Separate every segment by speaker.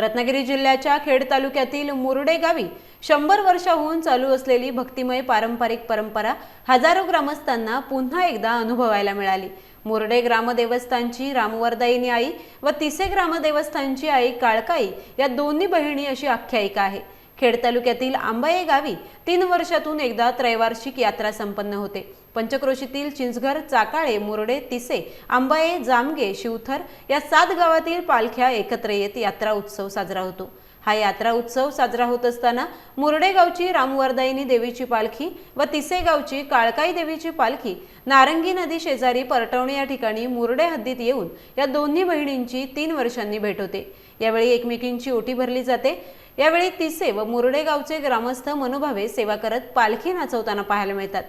Speaker 1: रत्नागिरी जिल्ह्याच्या खेड तालुक्यातील मुरडे गावी शंभर वर्षाहून चालू असलेली भक्तिमय पारंपरिक परंपरा हजारो ग्रामस्थांना पुन्हा एकदा अनुभवायला मिळाली. मुरडे ग्रामदेवस्थानची रामवरदायिनी आई व तिसे ग्रामदेवस्थानची आई काळकाई या दोन्ही बहिणी अशी आख्यायिका आहे. खेड तालुक्यातील आंबाये गावी तीन वर्षातून एकदा त्रैवार्षिक यात्रा संपन्न होते. पंचक्रोशीतील चिंचघर चाकाळे मुरडे तिसे आंबाये जामगे शिवथर या सात गावातील पालख्या एकत्र येत यात्रा उत्सव साजरा होतो. हा यात्रा उत्सव साजरा होत असताना मुरडे गावची रामवरदायिनी देवीची पालखी व तिसे गावची काळकाई देवीची पालखी नारंगी नदी शेजारी परटवणे या ठिकाणी मुरडे हद्दीत येऊन या दोन्ही बहिणींची तीन वर्षांनी भेट होते. यावेळी एकमेकींची ओटी भरली जाते. यावेळी तिसे व मुरडे गावचे ग्रामस्थ मनोभावे सेवा करत पालखी नाचवताना पाहायला मिळतात.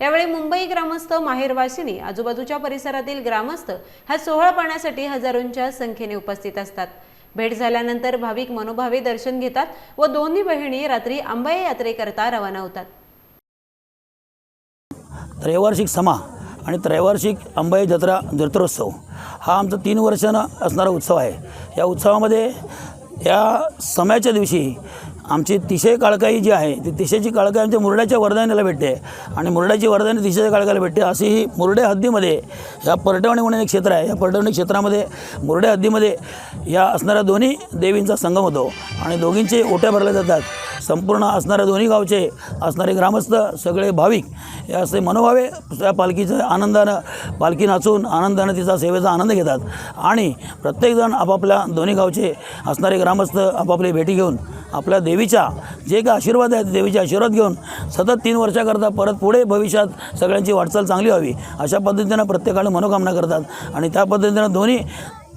Speaker 1: यावेळी मुंबई ग्रामस्थ माहेरवासिनी आजूबाजूच्या परिसरातील ग्रामस्थ हा सोहळा पाहण्यासाठी हजारोंच्या संख्येने उपस्थित असतात. भेट झाल्यानंतर भाविक मनोभावे दर्शन घेतात व दोन्ही बहिणी रात्री अंबाई यात्रेकरता रवाना होतात.
Speaker 2: त्रैवार्षिक समा आणि त्रैवार्षिक अंबाई जत्रा जत्रोत्सव हा आमचा तीन वर्षानं असणारा उत्सव आहे. या उत्सवामध्ये या समयाच्या दिवशी आमची तिशय काळकाई जी आहे ती तिशेची काळकाई आमच्या मुरड्याच्या वरदानीला भेटते. आणि मुरड्याची वरदानी तिशेच्या काळकाला भेटते. अशी ही मुरडे हद्दीमध्ये या पर्टवणी म्हणून एक क्षेत्र आहे. या पर्टवणी क्षेत्रामध्ये मुरडे हद्दीमध्ये या असणाऱ्या दोन्ही देवींचा संगम होतो. आणि दोघींचे ओट्या भरल्या जातात. संपूर्ण असणाऱ्या दोन्ही गावचे असणारे ग्रामस्थ सगळे भाविक हे असे मनोभावे त्या पालखीचं आनंदानं पालखी नाचून आनंदानं तिचा सेवेचा आनंद घेतात. आणि प्रत्येकजण आपापल्या दोन्ही गावचे असणारे ग्रामस्थ आपापली भेटी घेऊन आपल्या देवीच्या जे काही आशीर्वाद आहेत देवीचे आशीर्वाद घेऊन सतत तीन वर्षाकरता परत पुढे भविष्यात सगळ्यांची वाटचाल चांगली व्हावी अशा पद्धतीनं प्रत्येकाला मनोकामना करतात. आणि त्या पद्धतीनं दोन्ही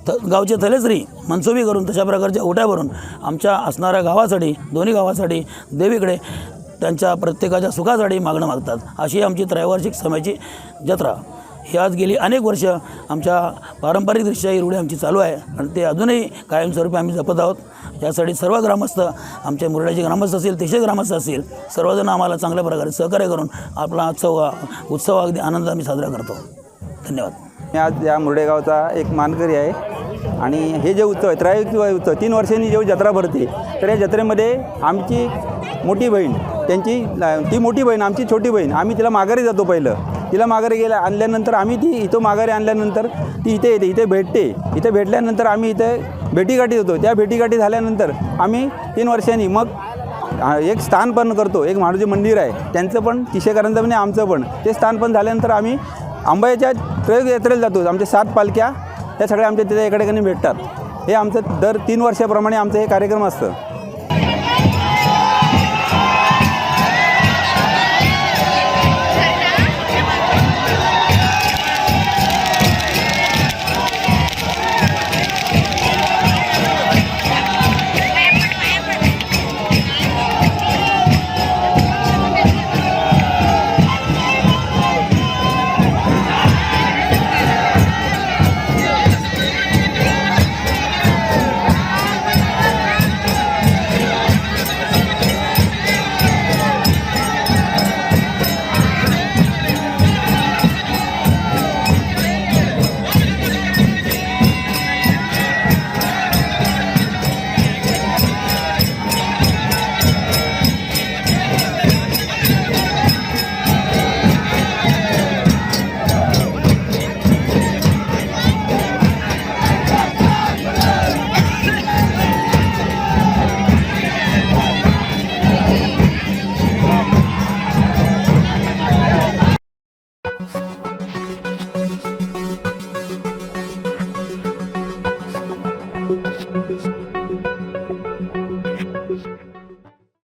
Speaker 2: थ गावचे थलेश्री मनसुबी करून तशा प्रकारच्या ओट्या भरून आमच्या असणाऱ्या गावासाठी दोन्ही गावासाठी देवीकडे त्यांच्या प्रत्येकाच्या सुखासाठी मागणं मागतात. अशी आमची त्रैवार्षिक समयाची जत्रा. ही आज गेली अनेक वर्ष आमच्या पारंपरिकदृष्ट्या ही रूढी आमची चालू आहे आणि ते अजूनही कायमस्वरूपी आम्ही जपत आहोत. यासाठी सर्व ग्रामस्थ आमचे मुरड्याचे ग्रामस्थ असतील तिचे ग्रामस्थ असतील सर्वजण आम्हाला चांगल्या प्रकारे सहकार्य करून आपला उत्सव उत्सव अगदी आनंद आम्ही साजरा करतो. धन्यवाद.
Speaker 3: मी आज या मुरडेगावचा एक मानकरी आहे. आणि हे जे उत्सव आहे त्रैवार्षिक उत्सव तीन वर्षांनी जेव्हा जत्रा भरते तर या जत्रेमध्ये आमची मोठी बहीण त्यांची ती मोठी बहीण आमची छोटी बहीण आम्ही तिला माघारी जातो पहिलं. तिला माघारी गेल्या आणल्यानंतर आम्ही ती इथं माघारी आणल्यानंतर ती इथे येते इथे भेटते. इथे भेटल्यानंतर आम्ही इथे भेटीगाठी होतो. त्या भेटीगाठी झाल्यानंतर आम्ही तीन वर्षांनी मग एक स्थान पण करतो. एक महाराज मंदिर आहे. त्यांचं पण तिशेकरांचं पण आहे, आमचं पण. ते स्थान पण झाल्यानंतर आम्ही आंबाईच्या त्रयोग यात्रेला जातो. आमच्या सात पालख्या त्या सगळ्या आमच्या तिथे एका ठिकाणी भेटतात. हे आमचं दर तीन वर्षाप्रमाणे आमचं हे कार्यक्रम असतं.